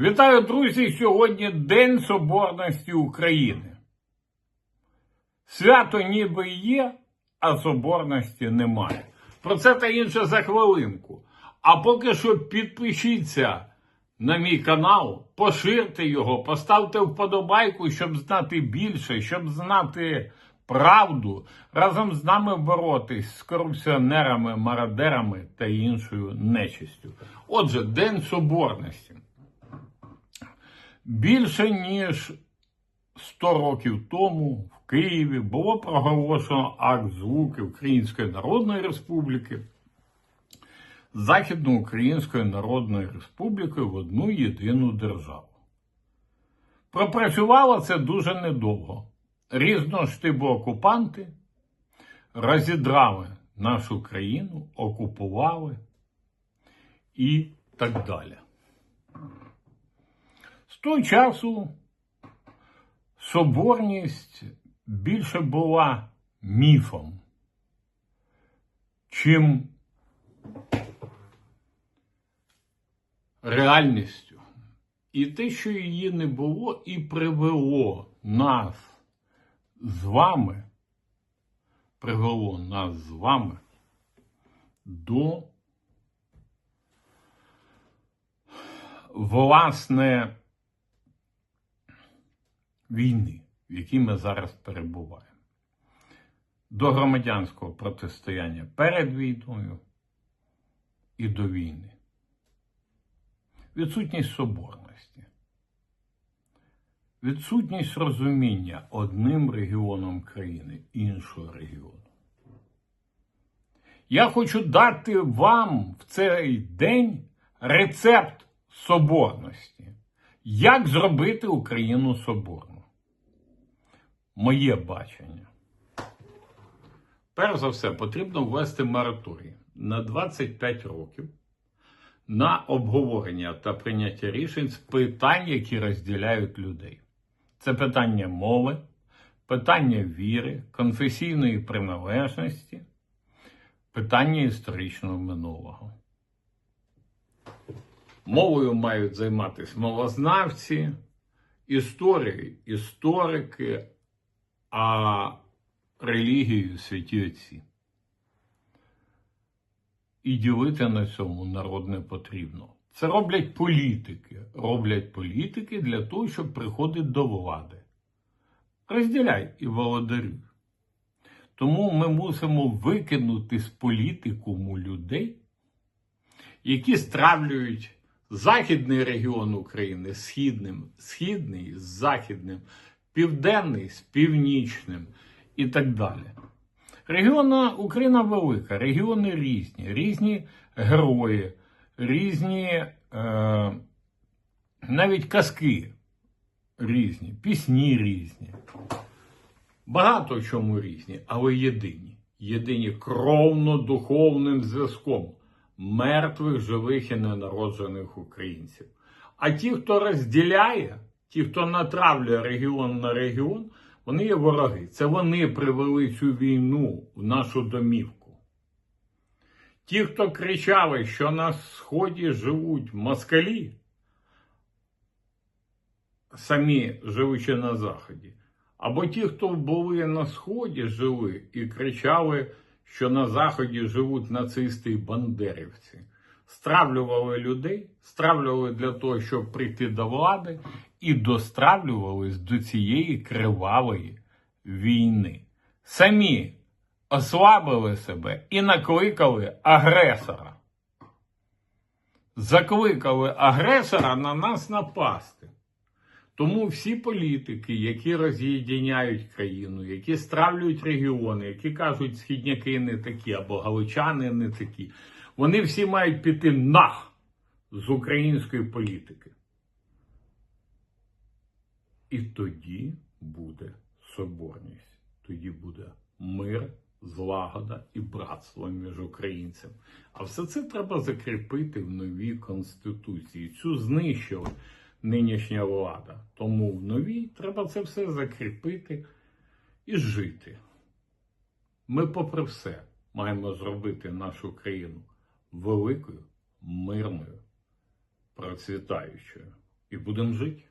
Вітаю, друзі! Сьогодні День Соборності України. Свято ніби є, а соборності немає. Про це та інше за хвилинку. А поки що підпишіться на мій канал, поширте його, поставте вподобайку, щоб знати більше, щоб знати правду, разом з нами боротись з корупціонерами, мародерами та іншою нечистю. Отже, День Соборності. Більше ніж 100 років тому в Києві було проголошено акт звуки Української Народної Республіки Західноукраїнської Народної Республіки в одну єдину державу. Пропрацювало це дуже недовго. Різноштибу окупанти розідрали нашу країну, окупували і так далі. З того часу соборність більше була міфом, чим реальністю. І те, що її не було, і привело нас з вами, привело нас з вами до власне війни, в якій ми зараз перебуваємо, до громадянського протистояння перед війною і до війни. Відсутність соборності, відсутність розуміння одним регіоном країни іншого регіону. Я хочу дати вам в цей день рецепт соборності. Як зробити Україну соборну? Моє бачення. Перш за все, потрібно ввести мораторій на 25 років на обговорення та прийняття рішень з питань, які розділяють людей. Це питання мови, питання віри, конфесійної приналежності, питання історичного минулого. Мовою мають займатися мовознавці, історії, історики, а релігією святі отці. І ділити на цьому народ не потрібно. Це роблять політики. Роблять політики для того, щоб приходити до влади. Розділяй і володарюй. Тому ми мусимо викинути з політикуму людей, які стравлюють західний регіон України східним, східний з західним, південний з північним і так далі. Регіонна Україна велика, регіони різні, різні герої, різні е, навіть казки різні, пісні різні. Багато в чому різні, але єдині. Єдині кровно-духовним зв'язком мертвих, живих і ненароджених українців. А ті, хто розділяє, ті, хто натравлює регіон на регіон, вони є вороги. Це вони привели цю війну в нашу домівку. Ті, хто кричали, що на Сході живуть москалі, самі живучи на Заході, або ті, хто були на Сході, жили і кричали, що на Заході живуть нацисти і бандерівці. Стравлювали людей, стравлювали для того, щоб прийти до влади, і достравлювались до цієї кривавої війни. Самі ослабили себе і накликали агресора. Закликали агресора на нас напасти. Тому всі політики, які роз'єдиняють країну, які стравлюють регіони, які кажуть, східняки не такі або галичани не такі, вони всі мають піти нах з української політики. І тоді буде соборність, тоді буде мир, злагода і братство між українцями. А все це треба закріпити в новій конституції. Цю знищила нинішня влада. Тому в новій треба це все закріпити і жити. Ми, попри все, маємо зробити нашу країну великою, мирною, процвітаючою. І будемо жити.